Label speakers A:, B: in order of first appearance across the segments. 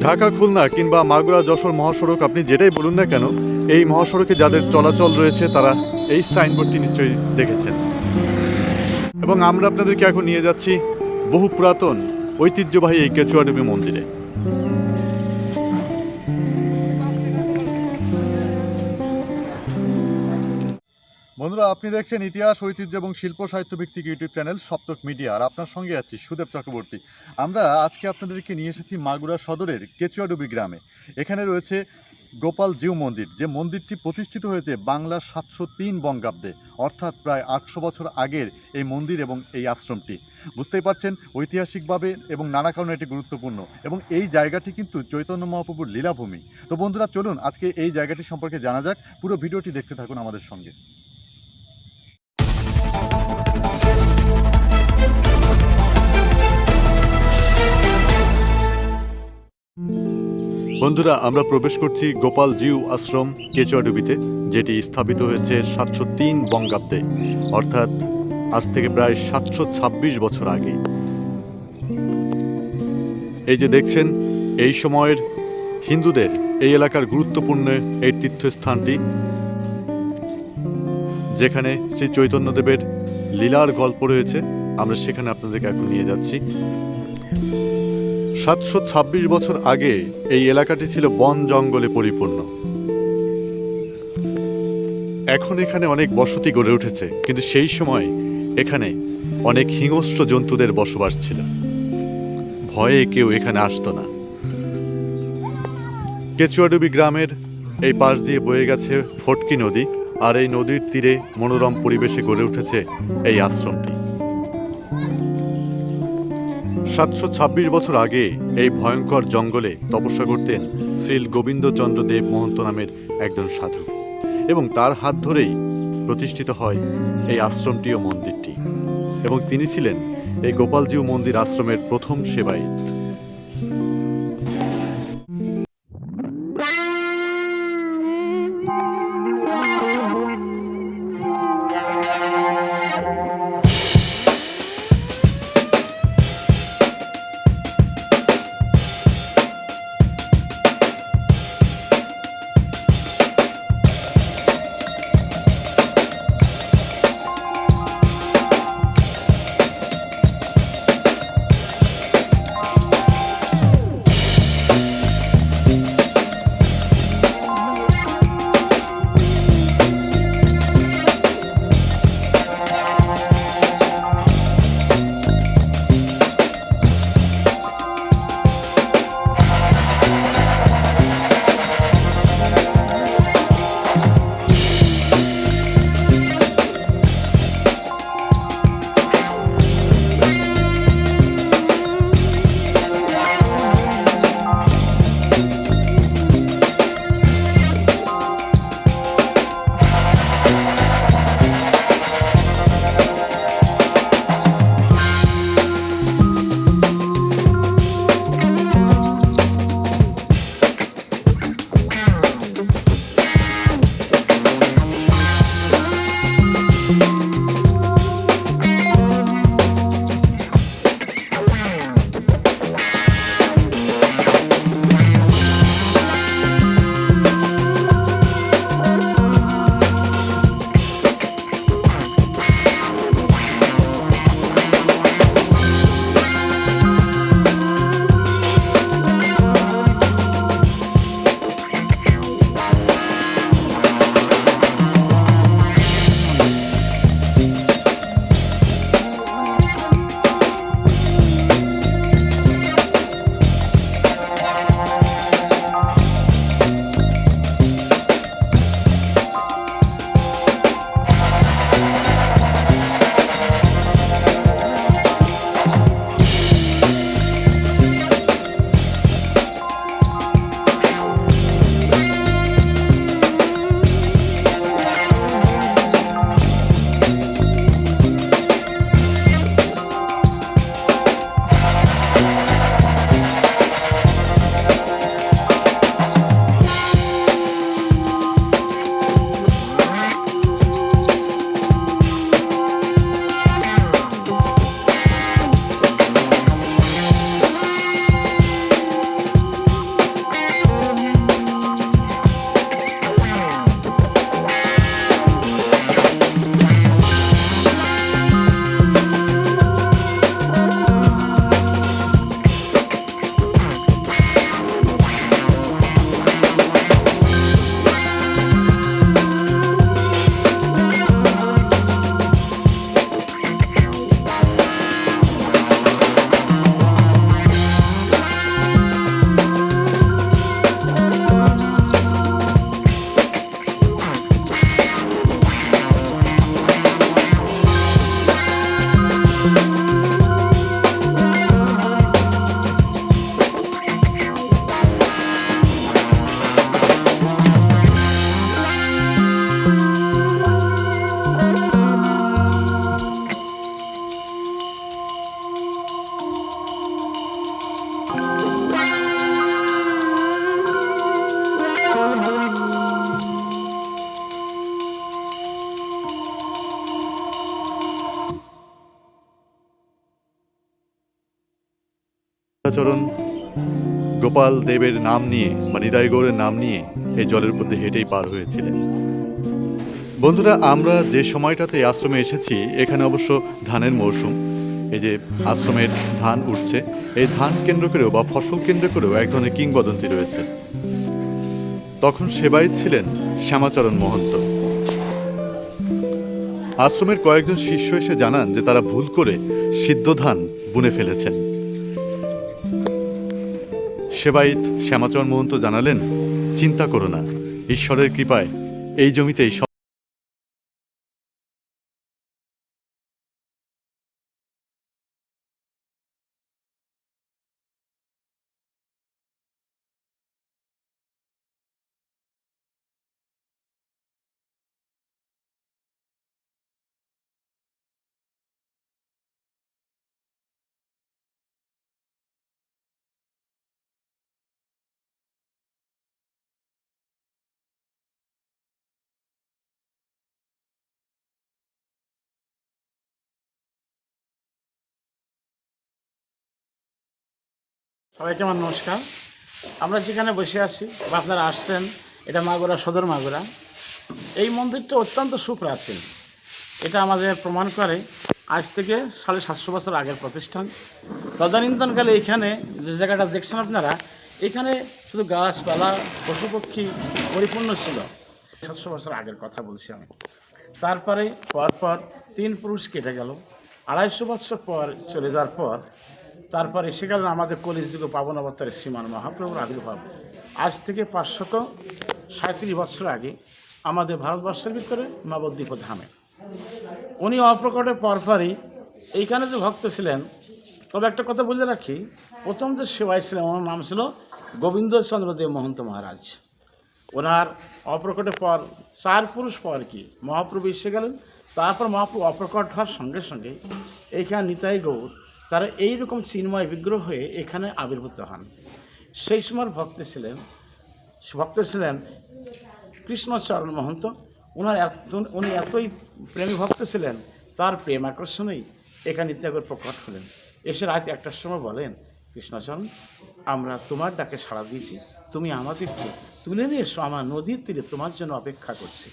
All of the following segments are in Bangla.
A: ঢাকা, খুলনা কিংবা মাগুরা, যশোর মহাসড়ক, আপনি যেটাই বলুন না কেন, এই মহাসড়কে যাদের চলাচল রয়েছে, তারা এই সাইনবোর্ডটি নিশ্চয়ই দেখেছেন। এবং আমরা আপনাদেরকে এখন নিয়ে যাচ্ছি বহু পুরাতন, ঐতিহ্যবাহী এই কেচুয়াডুবি মন্দিরে। বন্ধুরা, আপনি দেখছেন ইতিহাস, ঐতিহ্য এবং শিল্প সাহিত্য ভিত্তিক ইউটিউব চ্যানেল সপ্তক মিডিয়া আর আপনার সঙ্গে আছি সুদেব চক্রবর্তী। আমরা আজকে আপনাদেরকে নিয়ে এসেছি মাগুরা সদরের কেচুয়াডুবি গ্রামে। এখানে রয়েছে গোপাল জিউ মন্দির, যে মন্দিরটি প্রতিষ্ঠিত হয়েছে বাংলার সাতশো তিন বঙ্গাব্দে, অর্থাৎ প্রায় আটশো বছর আগের এই মন্দির এবং এই আশ্রমটি। বুঝতেই পারছেন, ঐতিহাসিকভাবে এবং নানা কারণে এটি গুরুত্বপূর্ণ এবং এই জায়গাটি কিন্তু চৈতন্য মহাপ্রভুর লীলাভূমি। তো বন্ধুরা, চলুন আজকে এই জায়গাটি সম্পর্কে জানা যাক। পুরো ভিডিওটি দেখতে থাকুন আমাদের সঙ্গে। বন্ধুরা, আমরা প্রবেশ করছি গোপাল জিউ আশ্রম, কেচুয়াডুবিতে, যেটি স্থাপিত হয়েছে সাতশো তিন বঙ্গাব্দে। অর্থাৎ আজ থেকে প্রায় সাতশো ছাব্বিশ বছর আগে। এই যে দেখছেন, এই সময়ের হিন্দুদের এই এলাকার গুরুত্বপূর্ণ এই তীর্থস্থানটি, যেখানে শ্রী চৈতন্যদেবের লীলার গল্প রয়েছে, আমরা সেখানে আপনাদেরকে এখন নিয়ে যাচ্ছি। সাতশো ছাব্বিশ বছর আগে এই এলাকাটি ছিল বন জঙ্গলে পরিপূর্ণ। এখন এখানে অনেক বসতি গড়ে উঠেছে, কিন্তু সেই সময় এখানে অনেক হিংস্র জন্তুদের বসবাস ছিল। ভয়ে কেউ এখানে আসতো না। কেচুয়াডুবি গ্রামের এই পাশ দিয়ে বয়ে গেছে ফটকি নদী। আর এই নদীর তীরে মনোরম পরিবেশে গড়ে উঠেছে এই আশ্রমটি। সাতশো ছাব্বিশ বছর আগে এই ভয়ঙ্কর জঙ্গলে তপস্যা করতেন শ্রীল গোবিন্দচন্দ্র দেব মহন্ত নামের একজন সাধু এবং তার হাত ধরেই প্রতিষ্ঠিত হয় এই আশ্রমটি ও মন্দিরটি। এবং তিনি ছিলেন এই গোপালজিউ মন্দির আশ্রমের প্রথম সেবায়িত। শ্যামাচরণ গোপাল দেবের নাম নিয়ে, বা নিতাই গৌরের নাম নিয়ে এই জলের মধ্যে হেঁটেই পার হয়েছিলেন। বন্ধুরা, আমরা যে সময়টাতে আশ্রমে এসেছি, এখানে অবশ্য ধানের মরশুম। এই যে আশ্রমের ধান উঠছে, এই ধান কেন্দ্র করেও বা ফসল কেন্দ্র করেও এক ধরনের কিংবদন্তি রয়েছে। তখন সেবাই ছিলেন শ্যামাচরণ মহন্ত। আশ্রমের কয়েকজন শিষ্য এসে জানান যে তারা ভুল করে সিদ্ধ ধান বুনে ফেলেছেন। সেবাইত শ্যামাচরণ মহন্ত জানালেন চিন্তা করো না ঈশ্বরের কৃপায় এই জমিতেই
B: সবাইকে আমার নমস্কার। আমরা যেখানে বসে আছি, বা আপনারা আসছেন, এটা মাগুরা, সদর মাগুরা। এই মন্দিরটা অত্যন্ত সুপ্রাচীন। এটা আমাদের প্রমাণ করে আজ থেকে সাড়ে সাতশো বছর আগের প্রতিষ্ঠান। তদানীন্তনকালে এখানে যে জায়গাটা দেখছেন আপনারা, এখানে শুধু গাছপালা পশু পক্ষী পরিপূর্ণ ছিল। সাতশো বছর আগের কথা বলছি আমি। তারপরে পরপর তিন পুরুষ কেটে গেল। আড়াইশো বছর পর চলে যাওয়ার পর তারপরে গেলেন আমাদের কলিযুগ পাবন অবতারের শ্রীমান মহাপ্রভুর আবির্ভাব আজ থেকে পাঁচশত সাঁত্রিশ বছর আগে আমাদের ভারতবর্ষের ভিতরে নবদ্বীপ ধামে। উনি অপ্রকটের পরপরই এইখানে যে ভক্ত ছিলেন, তবে একটা কথা বলে রাখি, প্রথম যে সেবায় ছিলেন ওনার নাম ছিল গোবিন্দচন্দ্র দেব মহন্ত মহারাজ। ওনার অপ্রকটের পর চার পুরুষ পর কি মহাপ্রভু এসে গেলেন, তারপর মহাপ্রভু অপ্রকট হওয়ার সঙ্গে সঙ্গে এইখানে নিতাই গৌর তারা এইরকম চিন্ময় বিগ্রহ হয়ে এখানে আবির্ভূত হন। সেই সময় ভক্ত ছিলেন ভক্ত ছিলেন কৃষ্ণচরণ মহন্ত। ওনার এত, উনি এতই প্রেমী ভক্ত ছিলেন, তার প্রেম আকর্ষণেই এখানে নিত্যাগর প্রকট হলেন। এসে রাত একটার সময় বলেন, কৃষ্ণচরণ, আমরা তোমার ডাকে সাড়া দিয়েছি, তুমি আমাদেরকে তুলে নিয়ে এসো, আমার নদীর তীরে তোমার জন্য অপেক্ষা করছি।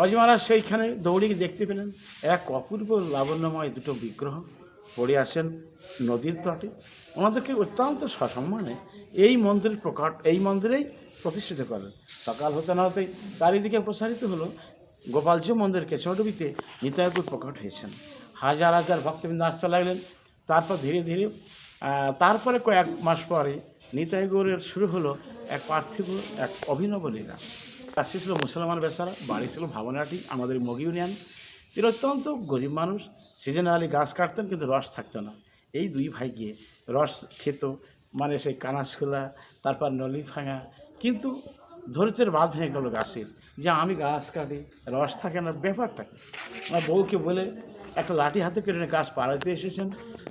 B: অজি মহারাজ সেইখানে দৌড়িয়ে দেখতে পেলেন, এক অপূর্ব লাবণ্যময় দুটো বিগ্রহ। পড়ে আসেন নদীর তটে। ওনাদেরকে অত্যন্ত সসম্মানে এই মন্দিরের প্রকাট এই মন্দিরেই প্রতিষ্ঠিত করেন। সকাল হতে না হতেই চারিদিকে প্রসারিত হলো গোপালজি মন্দির কেশবডুবিতে নিতায়পুর প্রকট হয়েছেন। হাজার হাজার ভক্তবৃন্দ আসতে লাগলেন। তারপর ধীরে ধীরে তারপরে কয়েক মাস পরে নিতাই গৌরের শুরু হলো এক পার্থিব, এক অভিনব লীলা। কাছে ছিল মুসলমান বেচারা, বাড়ি ছিল ভাবনাটি, আমাদের মগ ইউনিয়ন। এরা অত্যন্ত গরিব মানুষ সিজনালি গাছ কাটতেন, কিন্তু রস থাকতো না। এই দুই ভাই গিয়ে রস খেত মানে সেই কানাচখোলা তারপর নলি ভাঙা। কিন্তু ধৈর্যের বাদ ভেঙে গেলো গাছের। যে আমি গাছ কাটি, রস থাকে না, ব্যাপারটা আমার বউকে বলে, একটা লাঠি হাতে করে গাছ পাড়াতে এসেছেন।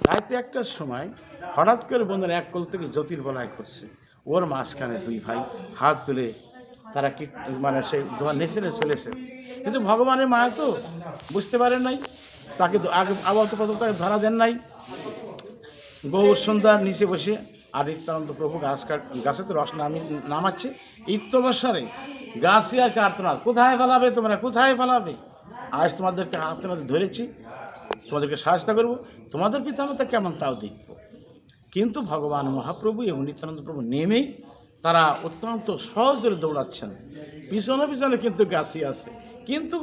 B: রাতে একটার সময় হঠাৎ করে বন্ধুরা এক কল থেকে জ্যোতির্বলয় করছে। ওর মাঝখানে দুই ভাই হাত তুলে তারা কি মানে সেই নেচে চলেছে। কিন্তু ভগবানের মায়া তো বুঝতে পারেন নাই। তাকে আগে আবহাওয়া প্রথম তাকে ধরা দেন নাই। গৌর সন্ধ্যার নিচে বসে আর নিত্যানন্দ প্রভু গাছ কাট গাছে তো রস নামি নামাচ্ছে। ইত্যবসরে গাছে আর কাটতো না কোথায় ফেলাবে তোমরা? কোথায় ফেলাবে আজ তোমাদেরকে হাতে হাতে ধরেছি। তোমাদেরকে সাহায্য করব। তোমাদের পিতামাতা কেমন তাও দেখব। কিন্তু ভগবান মহাপ্রভু এবং নিত্যানন্দ প্রভু নেমেই তারা অত্যন্ত সহজে দৌড়াচ্ছেন। পিছনে পিছনে কিন্তু গাছি আছে। কিন্তু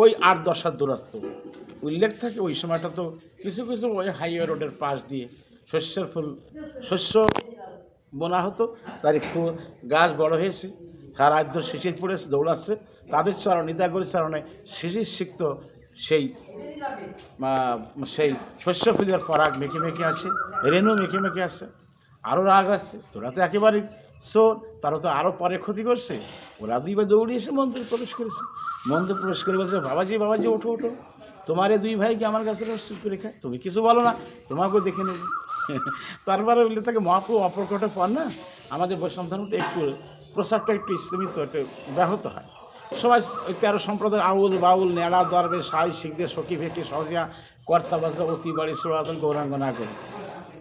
B: ওই আট দশ হাত দূরত্ব। উল্লেখ থাকে ওই সময়টা তো কিছু কিছু ওই হাইওয়ে রোডের পাশ দিয়ে শস্যের ফুল, শস্য বোনা হতো, তার একটু গাছ বড় হয়েছে, তার আদ্য শিশির পড়েছে, দৌড়াচ্ছে, তাদের চরণ নিদাগরের চরণে শিশির সিক্ত সেই সেই শস্য ফুলের পরাগ মেখে মেখে আছে, রেণু মেখে মেখে আছে আরও রাগ আছে, তোরা তো একেবারে শোন তারা তো আরও পরে ক্ষতি করছে। ওরা দুইবার এসে মন্দিরে প্রবেশ করেছে। মন্দির প্রবেশ করে বলছে, বাবাজি বাবাজি, ওঠো ওঠো। তোমার এই দুই ভাইকে আমার কাছে রসিদ করে খায় তুমি কিছু বলো না, তোমাকেও দেখে নেব। তারপরে বললে, তাকে মহাপ্রভু অপরকটে পর না, আমাদের বৈষ্ণব ধর্মটা একটু প্রসারটা একটু স্থমিত একটু ব্যাহত হয়। সবাই ওই তেরো সম্প্রদায় আউল, বাউল, নেড়া, দরবে, সাই শিখদের সখী ফেকি সহজিয়া, কর্তা, বাজরা, অতি বাড়ি, সুরাতন, গৌরাঙ্গ না করে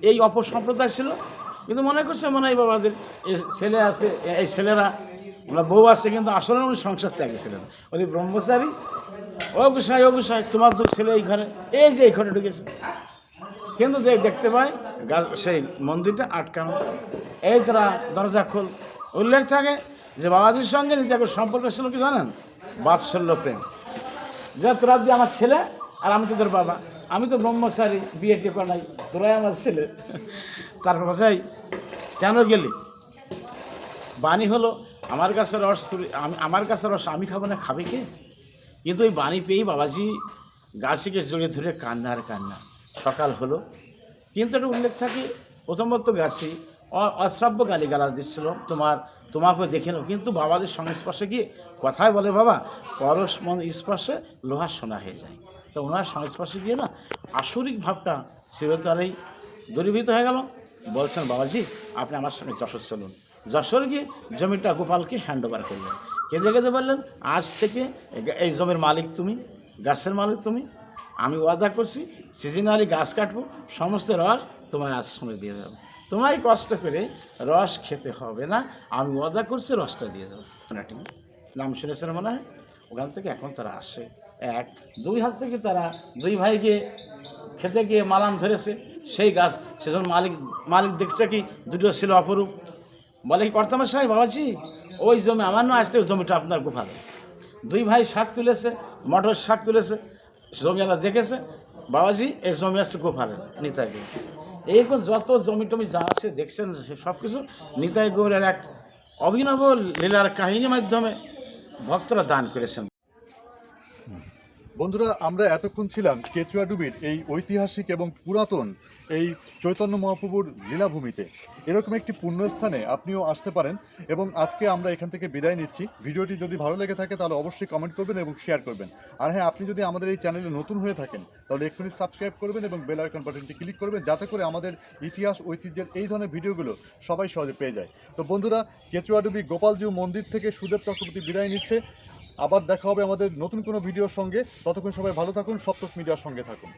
B: এই অপর সম্প্রদায় ছিল কিন্তু মনে করছে মনে হয় বাবাদের ছেলে আছে এই ছেলেরা ওরা বউ আছে, কিন্তু আসলে উনি সংসার ত্যাগে ছিলেন। উনি ব্রহ্মচারী। ও গুসাই ও গুসাই, তোমার তো ছেলে এইখানে, এই যে এইখানে ঢুকেছে। কিন্তু যে দেখতে পাই সেই মন্দিরটা আটকানো। এই তোরা দরজা খোল। উল্লেখ থাকে যে বাবাজির সঙ্গে নিতাকের সম্পর্ক ছিল কি জানেন? বাৎসল্য প্রেম। যে তোরা দিয়ে আমার ছেলে আর আমি তোদের বাবা। আমি তো ব্রহ্মচারী বিয়ে টেপা নাই তোরাই আমার ছেলে। তারপর ভাই, কেন গেলি? বাণী হলো, আমার কাছে রস আমি আমার কাছে রস, আমি খাব না, খাবে কে? কিন্তু ওই বাণী পেয়েই বাবাজি গাছিকে জড়িয়ে ধরে কান্না আর কান্না। সকাল হলো। কিন্তু একটা উল্লেখ থাকে, প্রথমত গাছি অশ্রাব্য গালি গালাজ দিচ্ছিল তোমার তোমাকে দেখে নাও। কিন্তু বাবাদের সংস্পর্শে গিয়ে কথাই বলে, বাবা, পরশ মন স্পর্শে লোহার সোনা হয়ে যায়। তো ওনার সংস্পর্শে গিয়ে না আসরিক ভাবটা চিরতরেই দূরীভূত হয়ে গেল। বলছেন, বাবাজি, আপনি আমার সঙ্গে যশোর চলুন। যশোর গিয়ে জমিটা গোপালকে হ্যান্ড ওভার করলেন। কেঁদে কেঁদে বললেন, আজ থেকে এই- জমির মালিক তুমি, গাছের মালিক তুমি। আমি ওয়াদা করছি, সিজনালি গাছ কাটবো, সমস্ত রস তোমার আশ্রমে দিয়ে যাব তোমায় কষ্ট করে রস খেতে হবে না। আমি ওয়াদা করছি রসটা দিয়ে যাব নাম শুনেছেন মনে হয়? ওখান থেকে এখন তারা আসে। এক, দুই হাত থেকে তারা দুই ভাই গিয়ে খেতে গিয়ে মালাম ধরেছে। সেই গাছ, সেজন্য মালিক মালিক দেখছে কি দুটো ছিল অপরূপ। বলে কি কর্তামা সাহেব বাবাজি, ওই জমি আমার না আসতে ওই জমিটা আপনার গোপাল দুই ভাই শাক তুলেছে, মটর শাক তুলেছে জমিওয়ালা দেখেছে। বাবাজি, এই জমি গোপালের, নিতাই গৌর এইরকম যত জমি টমি যা আছে দেখছেন সব কিছু নিতাই গৌরের এক অভিনব লীলার কাহিনীর মাধ্যমে ভক্তরা দান করেছেন।
A: বন্ধুরা, আমরা এতক্ষণ ছিলাম কেচুয়াডুবির এই ঐতিহাসিক এবং পুরাতন এই চৈতন্য মহাপ্রভুর লীলাভূমিতে। এরকম একটি পুণ্যস্থানে আপনিও আসতে পারেন এবং আজকে আমরা এখান থেকে বিদায় নিচ্ছি। ভিডিওটি যদি ভালো লেগে থাকে তাহলে অবশ্যই কমেন্ট করবেন এবং শেয়ার করবেন। আর হ্যাঁ আপনি যদি আমাদের এই চ্যানেলে নতুন হয়ে থাকেন, তাহলে এক্ষুনি সাবস্ক্রাইব করবেন এবং বেল আইকন বাটনটি ক্লিক করবেন, যাতে করে আমাদের ইতিহাস, ঐতিহ্যের এই ধরনের ভিডিওগুলো সবাই সহজে পেয়ে যায়। তো বন্ধুরা, কেচুয়াডুবি গোপালজিউ মন্দির থেকে সুদেব চক্রবর্তী বিদায় নিচ্ছে। আবার দেখা হবে আমাদের নতুন কোনো ভিডিওর সঙ্গে। ততক্ষণ সবাই ভালো থাকুন, সপ্তক মিডিয়ার সঙ্গে থাকুন।